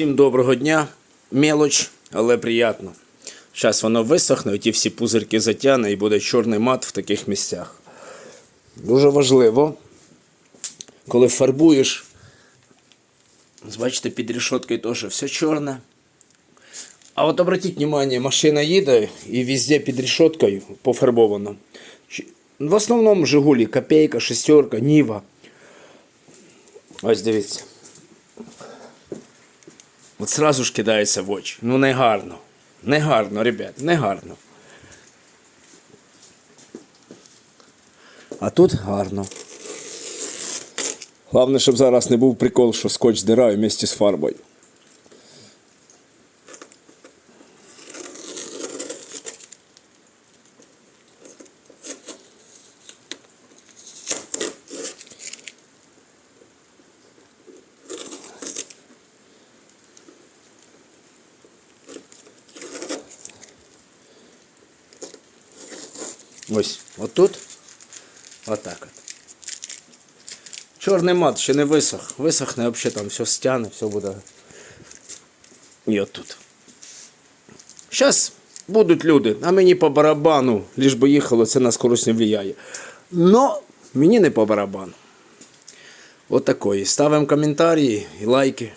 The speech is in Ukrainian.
Всім доброго дня. Мелоч, але приємно. Зараз воно висохне, ті всі пузирки затягне і буде чорний мат в таких місцях. Дуже важливо, коли фарбуєш, бачите, під рішоткою теж все чорне. А от обратіть внимание, машина їде і везде під рішоткою пофарбовано. В основному Жигулі, копейка, шестерка, Ніва. Ось дивіться. От сразу ж кидається в очі. Ну негарно. Негарно, ребят, не гарно. А тут гарно. Головне, щоб зараз не був прикол, що скотч здираю місті з фарбою. Ось, отут. Отак от. Чорний мат ще не висох. Висохне, взагалі там все стяне, все буде. І отут. Зараз будуть люди, а мені по барабану, ліж би їхало, це на скорость не впливає. Но мені не по барабану. Отакої. Ставимо коментарі і лайки.